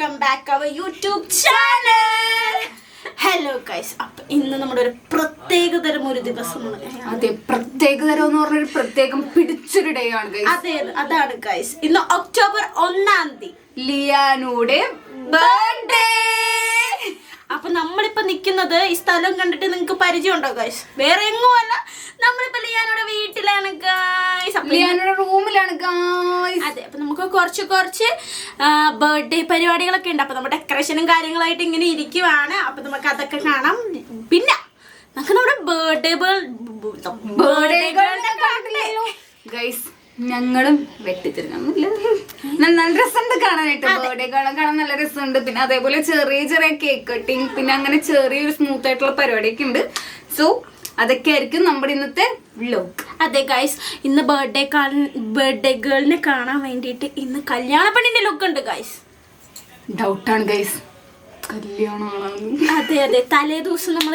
Welcome back our YouTube channel hello guys അപ്പൊ ഇന്ന് നമ്മുടെ ഒരു പ്രത്യേകതരം ഒരു ദിവസമാണ് അതെ പ്രത്യേകതരം എന്ന് പറഞ്ഞൊരു പ്രത്യേകം പിടിച്ചൊരു ഡേ ആണ് guys. അതെ അതാണ് ഗൈസ് ഇന്ന് ഒക്ടോബർ ഒന്നാം തീയതി. ലിയാനൂടെ ബർത്ത്ഡേ അപ്പൊ നമ്മളിപ്പോ നിക്കുന്നത് ഈ സ്ഥലം കണ്ടിട്ട് നിങ്ങൾക്ക് പരിചയമുണ്ടോ ഗൈസ് വേറെ എങ്ങും അല്ല. നമ്മളിപ്പോ ലിയാനോടെ വീട്ടിലാണ് ഗൈസ് ലിയാനോടെ റൂമിലാണ് ഗൈസ് അതെ അപ്പൊ നമുക്ക് കുറച്ച് കുറച്ച് ബർത്ത്ഡേ പരിപാടികളൊക്കെ ഉണ്ട്. അപ്പൊ നമ്മുടെ ഡെക്കറേഷനും കാര്യങ്ങളായിട്ട് ഇങ്ങനെ ഇരിക്കുവാണ്. അപ്പൊ നമുക്ക് അതൊക്കെ കാണാം. പിന്നെ നമുക്ക് നമ്മുടെ ബർത്ത്ഡേ കാണണ്ടേ? ഗൈസ് ഞങ്ങളും വെട്ടിത്തിരിഞ്ഞൊന്നുമില്ല. നല്ല രസമുണ്ട് കാണാനായിട്ട്. ബർത്ത്ഡേ കാണാൻ കാണാൻ നല്ല രസമുണ്ട്. പിന്നെ അതേപോലെ ചെറിയ ചെറിയ കേക്ക് കട്ടിങ് പിന്നെ അങ്ങനെ ചെറിയൊരു സ്മൂത്ത് ആയിട്ടുള്ള പരിപാടിയൊക്കെ ഉണ്ട്. സോ അതൊക്കെ ആയിരിക്കും നമ്മുടെ ഇന്നത്തെ വ്ലോഗ് അതെ ഗൈസ് ഇന്ന് ബർത്ത്ഡേ ബർത്ത്ഡേ ഗേളിനെ കാണാൻ വേണ്ടിയിട്ട് ഇന്ന് കല്യാണ പെണ്ണിന്റെ ലുക്ക് ഉണ്ട് ഗൈസ് ഡൗട്ടാണ് ഗൈസ് അതെ അതെ. തലേ ദിവസം നമ്മൾ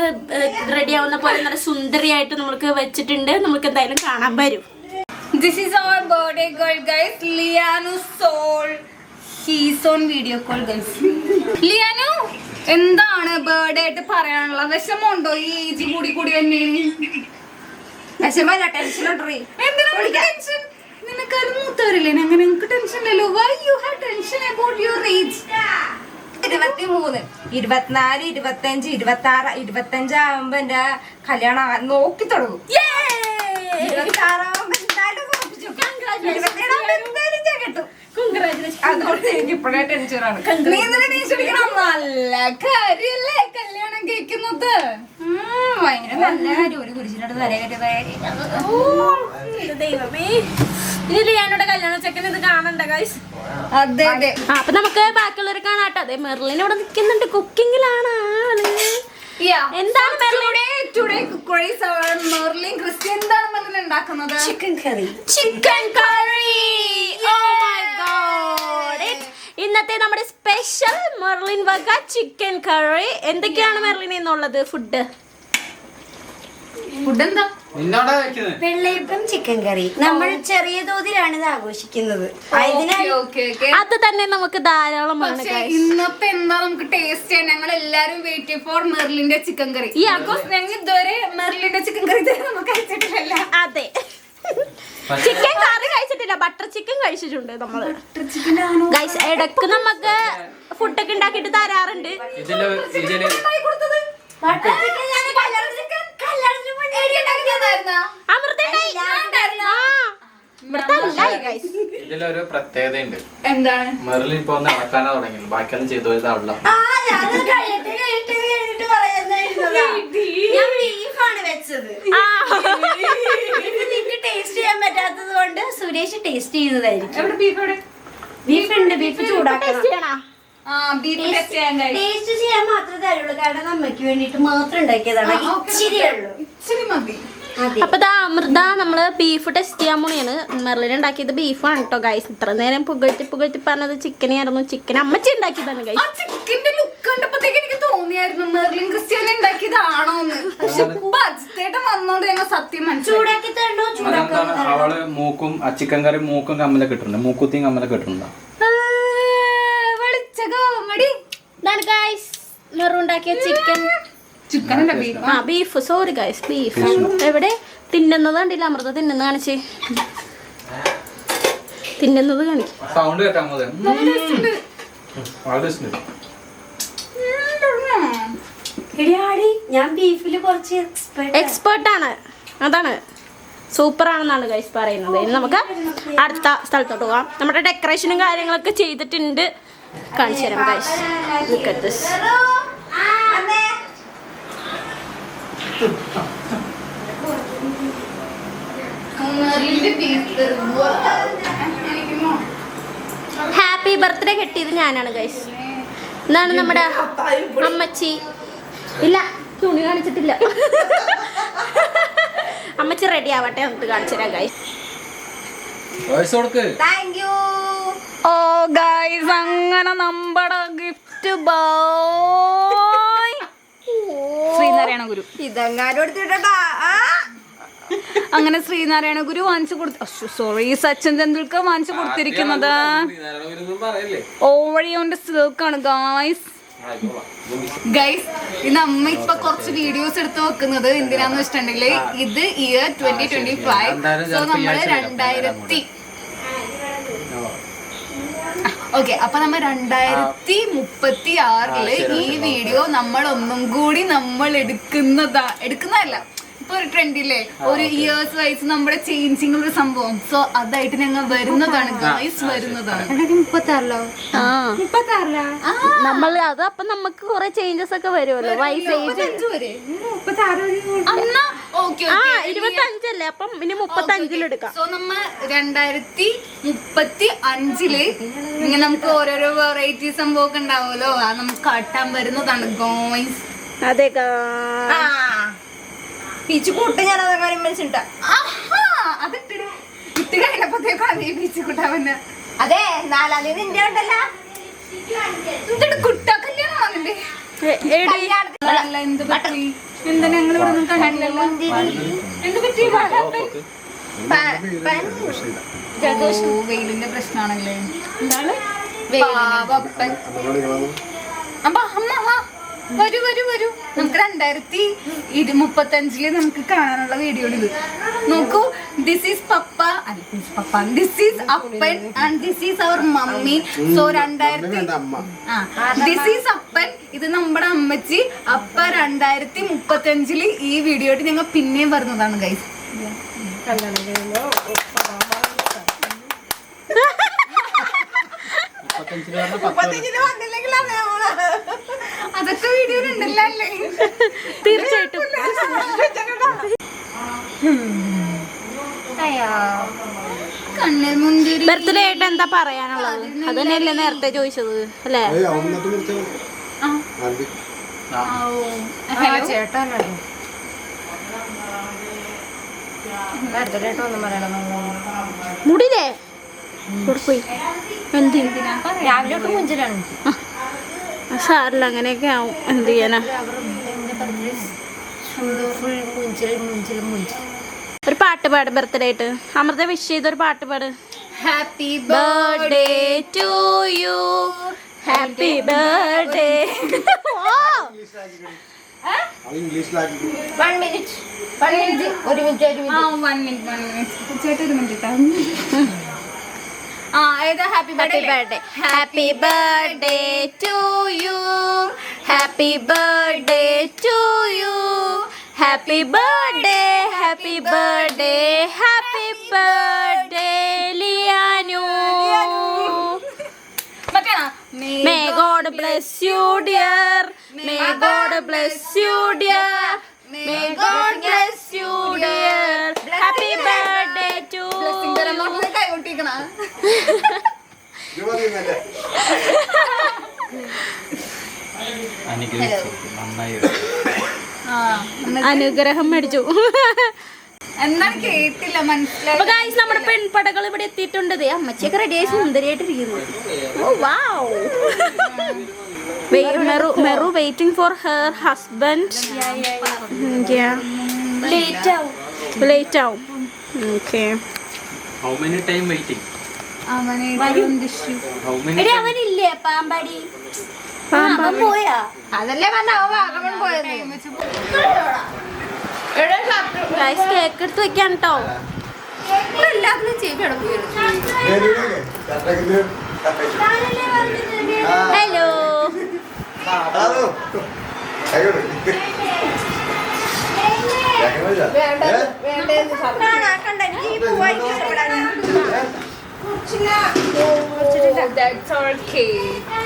റെഡി ആവുന്ന പോലെ നല്ല സുന്ദരിയായിട്ട് നമ്മൾക്ക് വെച്ചിട്ടുണ്ട്. നമുക്ക് എന്തായാലും കാണാൻ വരും. This is our birthday girl guys ലിയാനു so he's on video call guys ലിയാനു എന്താണ് ബർത്ത്ഡേ ആയിട്ട് പറയാനുള്ള വിഷമമുണ്ടോ? ഈ ഏജ് കൂടി കൂടി തന്നെ വിഷമല്ല ടെൻഷൻ ടെൻഷൻ നിനക്കാരും മൂത്തവരില്ലേ? അങ്ങനെ നിനക്ക് ടെൻഷൻ ഇല്ലല്ലോ. Why you have tension about your age ഇരുപത്തി മൂന്ന് ഇരുപത്തിനാല് ഇരുപത്തഞ്ച് ഇരുപത്തി ആറ് ഇരുപത്തഞ്ച് ആവുമ്പോ എന്റെ കല്യാണം നോക്കി തുടങ്ങും. ഇരുപത്തി ആറാവുമ്പോ എന്തായാലും ഉറപ്പിച്ചു. ഇരുപത്തിയേഴാവുമ്പോ എന്തായാലും ഞാൻ കെട്ടും. അതുകൊണ്ട് എനിക്ക് ഇപ്പോഴേ ടെൻഷനാണ് നീ എന്തിനാ ടെൻഷൻ അടിക്കണം? നല്ല കാര്യല്ലേ കല്യാണം ഭയങ്കര നല്ല കാര്യം. ഒരു കുരിശിനോട് തലേ കെട്ടിയത് ദൈവമേ. കല്യാണ ചെക്കൻ ഇത് കാണണ്ട ഗൈസ് അതെ അപ്പൊ നമുക്ക് ബാക്കിയുള്ളവരെ കാണാട്ടോ. അതെ മെർലിൻ ഇവിടെ നിൽക്കുന്നുണ്ട്. കുക്കിങ്ങിലാണ് ആൾ. എന്താണ് മെർലിൻ? എന്താണ് മെർലിൻ ഉണ്ടാക്കുന്നത്? Chicken curry chicken curry oh my god ഇന്നത്തെ നമ്മുടെ സ്പെഷ്യൽ മെർലിൻ വക ചിക്കൻ കറി എന്തൊക്കെയാണ് മെർലിൻ എന്നുള്ളത് ഫുഡ് ഫുഡ് എന്താ? വെള്ളയപ്പം ചിക്കൻ കറി നമ്മൾ ചെറിയ തോതിലാണ് ഇത് ആഘോഷിക്കുന്നത്. അത് തന്നെ നമുക്ക് ധാരാളമാണ്. ഇന്നത്തെ എന്താ നമുക്ക് ടേസ്റ്റ് ചെയ്യാൻ? ഞങ്ങൾ എല്ലാരും വെയിറ്റ് ഫോർ മെർലിന്റെ ചിക്കൻ കറി ഈ ബിക്കോസ് ഞങ്ങൾ ഇതുവരെ മെർലിന്റെ ചിക്കൻ കറി നമുക്ക് കഴിച്ചിട്ടില്ല അതെ. ചിക്കൻ കറി കഴിച്ചിട്ടില്ല. ബട്ടർ ചിക്കൻ കഴിച്ചിട്ടുണ്ട് നമ്മൾ. ഗൈസ് ഇടയ്ക്ക് നമുക്ക് ഫുഡൊക്കെ ഉണ്ടാക്കിട്ട് തരാറുണ്ട്. ഇതിലൊരു പ്രത്യേകതയുണ്ട്. എന്താണ്? മെറിൽ ഇപ്പൊ ഒന്ന് നടക്കാനാ തുടങ്ങി ബാക്കിയെല്ലാം ചെയ്തു പോയത് നിനക്ക് ടേസ്റ്റ് ചെയ്യാൻ പറ്റാത്തത് കൊണ്ട് സുരേഷ് ടേസ്റ്റ് ചെയ്യുന്നതായിരിക്കും. എവിടെ ബീഫ് എവിടെ? ബീഫ് ഉണ്ട് ബീഫ് ചൂടാക്കണം. ടേസ്റ്റ് ചെയ്യാൻ മാത്രമേ തരുള്ളൂ. കാരണം അമ്മയ്ക്ക് വേണ്ടിട്ട് മാത്രം ഉണ്ടാക്കിയതാണ്. ഇച്ചിരിയേ ഉള്ളൂ. ഇച്ചിരി മതി. അതെ. അപ്പൊ ദാ അമൃത നമ്മൾ ബീഫ് ടെസ്റ്റ് ചെയ്യാൻ പോണിയാണ് മെർലിൻ ഉണ്ടാക്കിയത് ബീഫാണ് കേട്ടോ ഗൈസ് ഇത്ര നേരം പുകഴ്ത്തി പുകഴ്ത്തി പറഞ്ഞത് ചിക്കൻ ആയിരുന്നു. ചിക്കൻ അമ്മച്ചി ഉണ്ടാക്കിയതാണ് ആ ഗൈസ് ചിക്കന്റെ ലുക്ക് കണ്ടപ്പോഴത്തേക്ക് എനിക്ക് തോന്നിയായിരുന്നു മെർലിൻ ക്രിസ്ത്യാനി ഉണ്ടാക്കിയതാണോ എന്ന് പക്ഷെ അജിത്തേട്ടൻ വന്നോണ്ട് ഞങ്ങൾ സത്യം ചൂടാക്കി തരണോ? ചൂടാക്കി അവൾ മൂക്കും ചിക്കൻ കറി മൂക്കും കമ്മലൊക്കെ ഇട്ടിട്ടുണ്ട്. മൂക്കുത്തിയും കമ്മലൊക്കെ ഇട്ടിട്ടുണ്ടോ വിളിച്ച കോമഡി ഇതാണ് ഗൈസ് മെറു ഉണ്ടാക്കിയ ചിക്കൻ. ചിക്കൻ അല്ല ബീഫ് ആ ബീഫ് സോറി ഗൈസ് ബീഫ് എവിടെ? തിന്നുന്നത് കണ്ടില്ല. അമൃത തിന്നുന്ന കാണിച്ച്. തിന്നുന്നത് കാണിക്കും. സൗണ്ട് കേട്ടാ ഞാൻ ബീഫിൽ കുറച്ച് എക്സ്പേർട്ട് ആണ്. അതാണ്. സൂപ്പർ ആണെന്നാണ് ഗൈസ് പറയുന്നത്. ഇനി നമുക്ക് അടുത്ത സ്ഥലത്തോട്ട് പോകാം. നമ്മുടെ ഡെക്കറേഷനും കാര്യങ്ങളൊക്കെ ചെയ്തിട്ടുണ്ട്. കാണിച്ചു തരാം ഗൈസ് Look at this. മെർലിന്റെ ബീഫ് ഹാപ്പി ബർത്ത്ഡേ കെട്ടിയത് ഞാനാണ് ഗൈസ് ഇതാണ് നമ്മുടെ അമ്മച്ചി. ഇല്ല തുണി കാണിച്ചിട്ടില്ല. അമ്മച്ചി റെഡി ആവട്ടെ നമുക്ക് കാണിച്ചു തരാം ഗൈസ് കൊടുക്ക്. താങ്ക് യു ഓ ഗൈസ് അങ്ങനെ നമ്മുടെ ഗിഫ്റ്റ് ബോയ് ശ്രീനാരായണ ഗുരു അങ്ങനെ ശ്രീനാരായണ ഗുരു വാങ്ങിച്ചു കൊടുത്തു സോറി സച്ചിൻ തെണ്ടുൽക്കർ വാങ്ങിച്ചു കൊടുത്തിരിക്കുന്നത്. ഓവഴിയോന്റെ സിൽക്കാണ് ഗായ്സ് ഗൈസ് ഇന്ന് അമ്മ ഇപ്പൊ കുറച്ച് വീഡിയോസ് എടുത്ത് വെക്കുന്നത് എന്തിനാന്ന് വെച്ചിട്ടുണ്ടെങ്കിൽ ഇത് year twenty twenty five so നമ്മൾ രണ്ടായിരത്തി ഓക്കെ അപ്പൊ നമ്മൾ രണ്ടായിരത്തി മുപ്പത്തി ആറിൽ ഈ വീഡിയോ നമ്മൾ ഒന്നും കൂടി നമ്മൾ എടുക്കുന്നതാ എടുക്കുന്നതല്ല. ഇപ്പൊ ഒരു ട്രെൻഡില്ലേ ഒരു ഇയേഴ്സ് വൈസ് നമ്മുടെ ചേഞ്ചിങ് ഒരു സംഭവം. സോ അതായിട്ട് ഞങ്ങൾ വരുന്നതാണ്. ഗൈസ് വരുന്നതാണ്. മുപ്പത്തി ആറിലോ ആ. മുപ്പത്തി നമ്മൾ അത് അപ്പൊ നമുക്ക് കുറെ ചേഞ്ചസ് ഒക്കെ വരുമല്ലോ. വൈസ് ഏജ് വരെ. മുപ്പത്തി ആറ് അന്നാ? ഓക്കെ ആ ഇരുപത്തി അഞ്ചല്ലേ അപ്പം ഇനി മുപ്പത്തി അഞ്ചിലെടുക്കാം സോ നമ്മ രണ്ടായിരത്തി മുപ്പത്തി അഞ്ചിൽ ഇങ്ങനെ നമുക്ക് ഓരോരോ വെറൈറ്റി സംഭവമൊക്കെ ഉണ്ടാവുമല്ലോ. അത് നമുക്ക് കാട്ടാൻ വരുന്നതാണ് ഗോയ്സ് അതെ ആ. പീച്ച് കൂട്ട് ഞാൻ അതൊക്കെ മനസ്സിട്ടാ അതിട്ട് ഇട്ട് കഴിഞ്ഞപ്പോഴത്തേക്കും അതേ ബീച്ച് കൂട്ടാവുന്ന അതെ നാലാം തീയതി നിന്റെ ഉണ്ടല്ലോ. എന്നിട്ട് കുട്ട കല്യാണം എന്ത് ഞങ്ങൾ ഇവിടെ കണ്ടില്ലല്ലോ എന്ത് പറ്റി? വെയിലിന്റെ പ്രശ്നമാണല്ലേ? എന്താണ്? അമ്മ ആ, വരൂ വരൂ വരൂ. നമുക്ക് രണ്ടായിരത്തി ഇരു മുപ്പത്തഞ്ചിൽ നമുക്ക് കാണാനുള്ള വീഡിയോ ഇത്. നോക്കൂ ദിസ് ഈസ് പപ്പ അല്ല this is പപ്പ ദിസ് ഈസ് അപ്പൻ and this is our mummy so രണ്ടായിരത്തി ദിസ് ഈസ് അപ്പൻ ഇത് നമ്മുടെ അമ്മച്ചി. അപ്പ രണ്ടായിരത്തി മുപ്പത്തഞ്ചിൽ ഈ വീഡിയോ ആയിട്ട് ഞങ്ങൾ പിന്നെയും വരുന്നതാണ് ഗൈസ് മുപ്പത്തഞ്ചിന് പറഞ്ഞ പത്ത് അതൊക്കെ വീഡിയോ ഉണ്ടല്ലോ അല്ലേ? തീർച്ചയായിട്ടും. ബർത്ത്ഡേ ആയിട്ട് എന്താ പറയാനുള്ളത്? അത് തന്നെയല്ലേ നേരത്തെ ചോദിച്ചത് അല്ലേ? ആ. ആ, എന്ത് രാവിലെ തൊട്ട് മുഞ്ചലാണ് സാറില്ല അങ്ങനെയൊക്കെ ആവും. എന്ത് ചെയ്യാനാ? ഒരു പാട്ട് പാട് ബർത്ത്ഡേ ആയിട്ട്. അമൃത വിഷ് ചെയ്തൊരു പാട്ട് പാട്. Happy birthday to you happy birthday ഒരു മിനിറ്റ് ഒരു minute one minute one minute ചേട്ടാ ഒരു minute happy birthday happy birthday to you happy birthday to you happy birthday happy birthday happy birthday ലിയാനു may God bless you dear may God bless you dear may God bless you dear happy birthday birthday to you. കൈ കൊട്ടിക്കണ അനുഗ്രഹിച്ചു ആ അനുഗ്രഹം മേടിച്ചു. എന്താണ് കേട്ടില്ല മനസ്സിലായി നമ്മുടെ പെൺപടകൾ ഇവിടെ എത്തിയിട്ടുണ്ട്. അമ്മച്ചൊക്കെ റെഡി റെഡിയായി സുന്ദരിയായിട്ടിരിക്കുന്നു. ഓ wow Meru Meru waiting for her husband late ആവും ലേറ്റ് ആവും. Okay how many time waiting അവനില്ലേ Pampady? പോയാ? അതല്ലേ പറഞ്ഞ അവൻ പോയത് കേക്ക് എടുത്ത് വെക്കാൻ കേട്ടോ എല്ലാത്തിനും ചെവി അടപ്പ് ഹലോ കണ്ട ഈ പൂവായി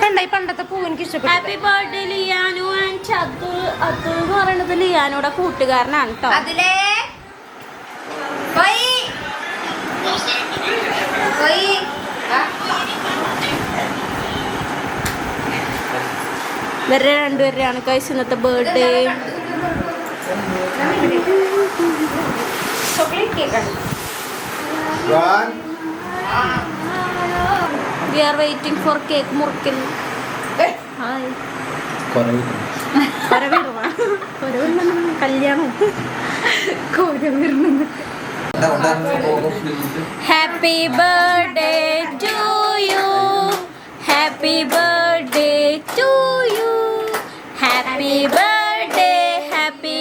കണ്ട ഈ പണ്ടത്തെ പൂ എനിക്ക് ഇഷ്ടപ്പെട്ടു ഹാപ്പി ബർത്ത്ഡേ ലിയാനു ആൻഡ് ചതു അതുൽ എന്ന് പറയുന്നത് ലിയാനോടെ കൂട്ടുകാരനാണ് കേട്ടോ അതിലേ? ഇവരുടെ രണ്ടുപേരെയാണ് കഴിച്ച് ഇന്നത്തെ ബർത്ത്ഡേ ചോക്ലേറ്റ് കേക്കാണ് we are waiting for cake മുറിക്കൽ കല്യാണം. Happy birthday to you happy birthday to you happy birthday happy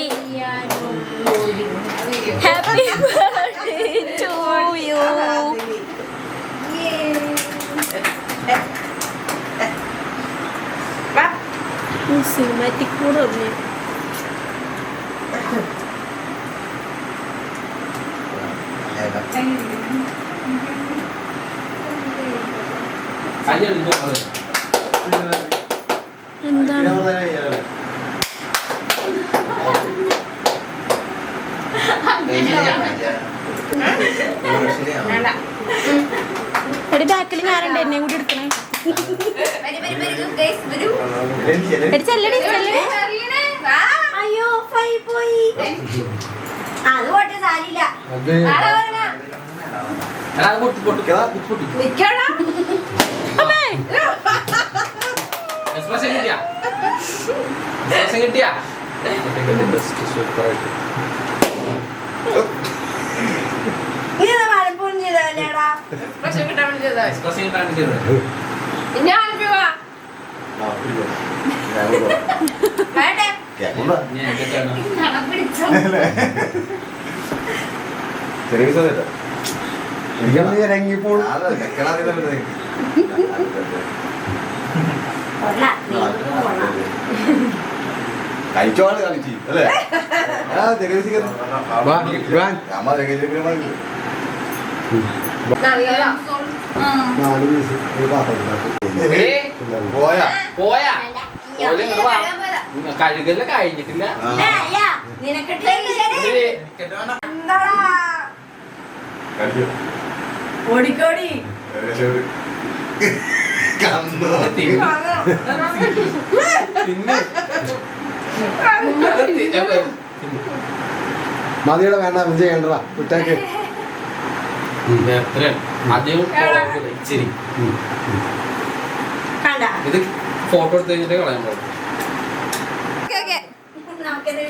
happy birthday to you cinematic കൂടെ പറഞ്ഞു എന്താണ്? എടി ബാക്കിൽ ഞാനുണ്ട് എന്നെ കൂടി എടുക്കണേ. അയ്യോ ഫൈ പോയി. അത് പോട്ടെ സാരില്ല. കിട്ടിയാ? നീ മലപ്പുറം ചെയ്തല്ലേടാ വേണ്ടേ കിട്ടാൻ കൊള്ളാം. നീ കൊള്ളാം. കഴിച്ചോളാം കളിച്ചു അല്ലേ ആ ജഗദീശ് അമ്മ ജഗദീശ് കഴിച്ചോളാണ് കളിച്ച് അല്ലേ? പോയാ പോയാ കഴുകല്ല കഴിഞ്ഞിട്ടില്ല. ഓടിക്കോടി. മതിയുടെ വേണ്ട വിജയ വേണ്ടടാ വിട്ടേക്ക്. ആദ്യം ഇച്ചിരി കണ്ട ഇത് ഫോട്ടോ എടുത്ത് കഴിഞ്ഞിട്ട് കളയാൻ പാടും നമുക്കിത്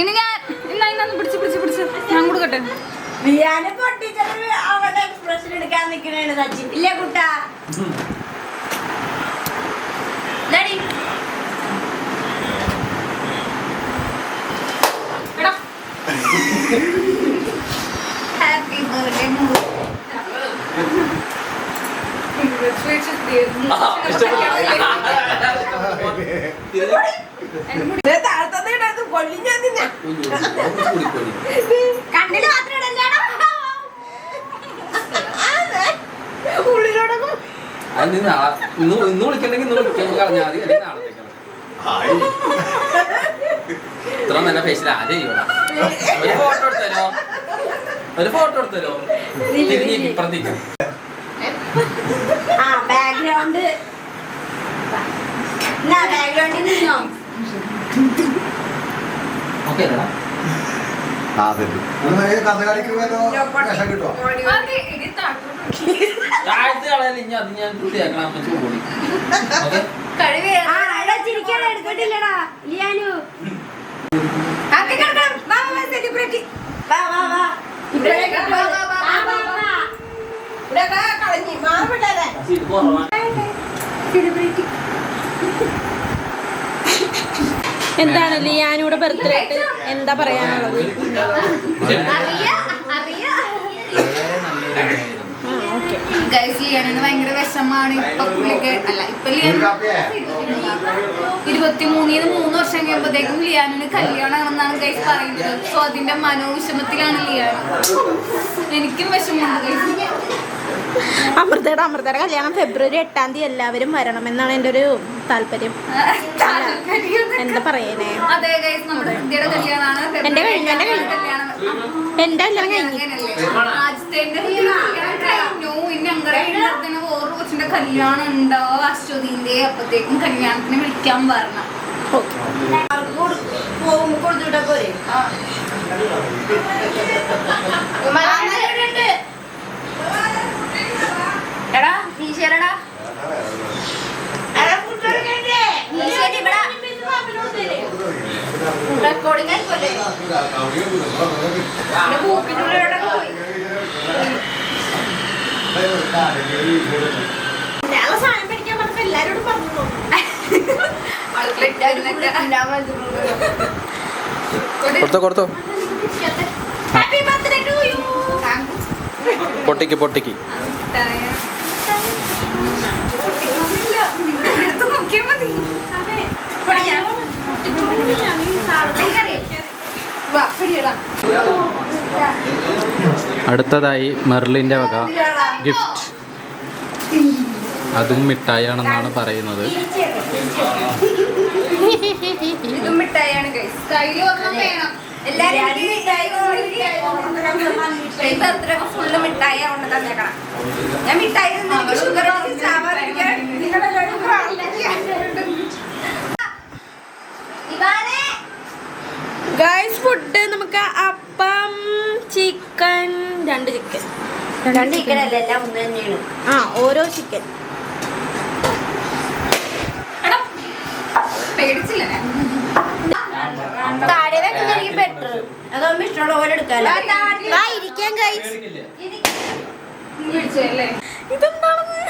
ഇനി ഞാൻ ഇന്നാ ഇന്നു പിടിച്ച് പിടിച്ച് പിടിച്ച്. ഞാൻ കൊടുക്കട്ടെ ബിരിയാണി പൊട്ടിച്ചത് അവളുടെ എക്സ്പ്രഷൻ എടുക്കാൻ നിൽക്കണേണ് സച്ചിൻ. ഇല്ലേ കുട്ടാ? ഡാഡി ഹാപ്പി ബർത്ത്ഡേ കണ്ണിൽ മാത്രം ഉള്ളിലോടൊന്നും നാളെ ഇന്ന് ഇന്ന് വിളിക്കണ്ടെങ്കിൽ ഇന്ന് വിളിക്കാൻ കളഞ്ഞാൽ മതി അല്ലെങ്കിൽ ഹായ് ഇത്ര നല്ല ഫേസിൽ ആദ്യം ചെയ്യണം ഒരു ഫോട്ടോ എടുത്തരോ? ഒരു ഫോട്ടോ എടുത്തരോ? തിരിഞ്ഞ് ഇപ്പുറത്തേക്ക് ആ ബാക്ക്ഗ്രൗണ്ട് എന്നാ ബാക്ക്ഗ്രൗണ്ടിൽ നിന്നോ? ഓക്കെ അല്ലടാ കഥ കളിക്കുമല്ലോ വിഷം കിട്ടുമോ താഴ്ത്ത് കളയാൻ ഇനി അത് ഞാൻ വൃത്തിയാക്കണം അമ്മ കൂടി എടുത്തിട്ടില്ലടാ ലിയാനു. സെലിബ്രിറ്റി വാ വാ വാ വാ വാ വാ. വാ വാ ഇവിടെ എന്താണ് ലിയാനൂടെ ബർത്ത്ഡേ ആയിട്ട് എന്താ പറയാനുള്ളത്? ഭയങ്കര വിഷമാണ്. ഇപ്പൊ പുള്ളിക്ക് അല്ല ഇപ്പൊ ലിയാൻ ഇരുപത്തിമൂന്നിന് മൂന്ന് വർഷം കഴിയുമ്പോഴത്തേക്കും ലിയാനിന് കല്യാണമാണെന്നാണ് ഗൈസ് പറയുന്നത്. സോ അതിന്റെ മനോവിഷമത്തിലാണ് ലിയാൻ എനിക്കും വിഷമമുണ്ട് ഗൈസ് അമൃതയുടെ അമൃതയുടെ കല്യാണം ഫെബ്രുവരി എട്ടാം തീയതി എല്ലാവരും വരണം എന്നാണ് എന്റെ ഒരു താല്പര്യം. എന്താ പറയണേ? അതെ ഗൈസ് നമ്മുടെ ഇന്ത്യയുടെ കല്യാണമാണ്. എന്റെ കഴിഞ്ഞു, എന്റെ കല്യാണം കഴിഞ്ഞു. കല്യാണം ഉണ്ടോ അശ്വതിന്റെ അപ്പത്തേക്കും കല്യാണത്തിന് വിളിക്കാൻ പറഞ്ഞു ശരിടാ റെക്കോർഡിംഗ് ആയിക്കോട്ടെ ഞങ്ങളെ സാധനം പിടിക്കാൻ പറഞ്ഞപ്പോ എല്ലാരോടും പറഞ്ഞു കൊടുത്തോ കൊടുത്തോ ഹാപ്പി ബർത്ത്ഡേ ടു യു. പൊട്ടിക്ക് പൊട്ടിക്ക് എടുത്ത് നോക്കിയാ മതി വാ, പിടിയെടാ. അടുത്തതായി മെർലിന്റെ വക ഗിഫ്റ്റ്. അതും മിഠായിയാണെന്നാണ് പറയുന്നത്. മിഠായിയാണ് മിഠായി ഞാൻ മിഠായി ഷുഗർ പ്രാർത്ഥിക്കുക. ഗൈസ് ഫുഡ് നമുക്ക് അപ്പം ചിക്കൻ രണ്ട് ചിക്കൻ രണ്ട് ചിക്കൻ അല്ല എല്ലാം ഒന്ന് തന്നെയാണ് ആ ഓരോ ചിക്കൻ എടാ, പേടിച്ചില്ല ഞാൻ. താഴെ വെക്കുന്നതായിരിക്കും ബെറ്റർ അതാവുമ്പോ ഇഷ്ടമുള്ള പോലെ എടുക്കാലോ ഇരിക്കാൻ ഗൈസ്? ഇതെന്താണെന്ന്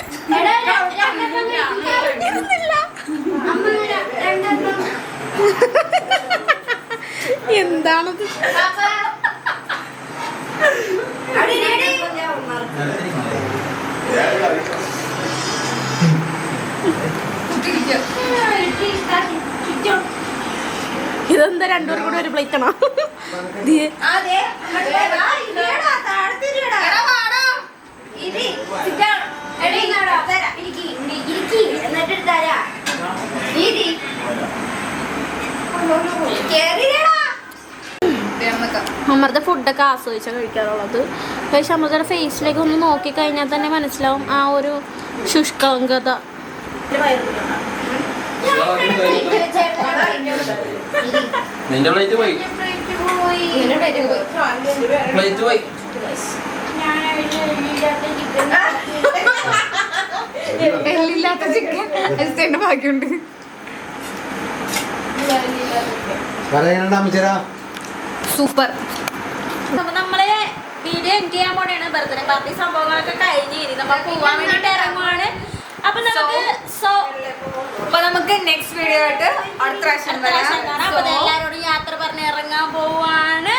കുത്തിരിക്കുക. ഇതെന്താ രണ്ടുപേരും കൂടെ ഒരു പ്ലേറ്റ് ആണോ ദേ, അതെ എടാ വാടാ ഇരി sit down. എടീ, തരാം. ഇരിക്ക്, ഇരിക്ക്. എന്നിട്ട് തരാ ഇരി കേറിയില്ലടാ ദേ, നമുക്ക് അമൃത ഫുഡൊക്കെ ആസ്വദിച്ചാൽ കഴിക്കാറുള്ളത്. പക്ഷെ അമൃതയുടെ ഫേസിലേക്ക് ഒന്ന് നോക്കിക്കഴിഞ്ഞാൽ തന്നെ മനസ്സിലാവും ആ ഒരു ശുഷ്കത നിന്റെ പ്ലേറ്റ് പോയി. ഇങ്ങനെ വരും. പ്ലേറ്റ് പോയി. എല്ലില്ലാത്ത ചിക്കൻ അരിസ്റ്റേന്റെ ബാക്കിയുണ്ട് പറയാനുണ്ട് അമ്മച്ചേരാ. സൂപ്പർ. അപ്പൊ നമ്മൾ വീഡിയോ എൻഡ് ചെയ്യാൻ പോണെയാണ് ബർത്ത്ഡേ പാർട്ടി സംഭവങ്ങളൊക്കെ കഴിഞ്ഞ് ഇനി നമ്മൾ പോവാൻ വേണ്ടിട്ട് ഇറങ്ങുവാണ്. അപ്പൊ നമുക്ക് സോ അപ്പൊ നമുക്ക് നെക്സ്റ്റ് വീഡിയോ ആയിട്ട് അടുത്ത പ്രാവശ്യം കാണാം. അപ്പൊ എല്ലാരോടും യാത്ര പറഞ്ഞ് ഇറങ്ങാൻ പോവാണ്.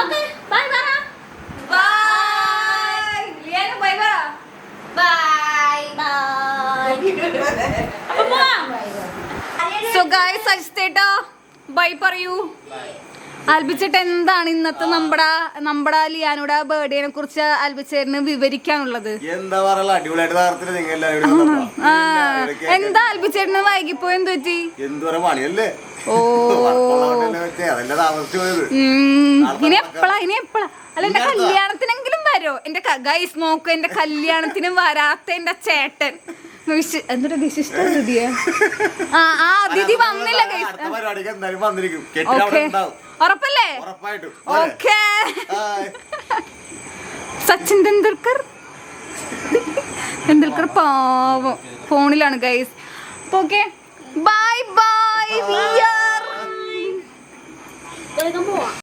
Okay bye bye Liyana bye പറ ബൈ ബൈ പറയൂ. ആൽബിച്ചേട്ട എന്താണ് ഇന്നത്തെ നമ്മുടെ നമ്മുടെ ലിയാനോടെ ബർത്ത്ഡേനെ കുറിച്ച് ആൽബിച്ചേട്ടന് വിവരിക്കാനുള്ളത്? എന്താ എന്താ ആൽബിച്ചേട്ടന് വൈകിപ്പോ എന്ത് പറ്റി? ഓ. ഇനി എപ്പളാ ഇനി എപ്പളാ? അല്ല എന്റെ കല്യാണത്തിനെങ്കിലും വരോ? എന്റെ ഗൈസ് നോക്കൂ എന്റെ കല്യാണത്തിനും വരാത്ത എന്റെ ചേട്ടൻ. എന്തൊരു വിശിഷ്ട ആ ആ വന്നില്ല ഗൈസ് അടുത്ത പരിപാടിക്ക് എന്തായാലും വന്നിരിക്കും. അവിടെ ഉണ്ടാവും. ഉറപ്പല്ലേ? ഉറപ്പായിട്ടും. ഓക്കെ. സച്ചിൻ തെണ്ടുൽക്കർ. തെണ്ടുൽക്കർ പാവം. ഫോണിലാണ് guys okay bye bye we are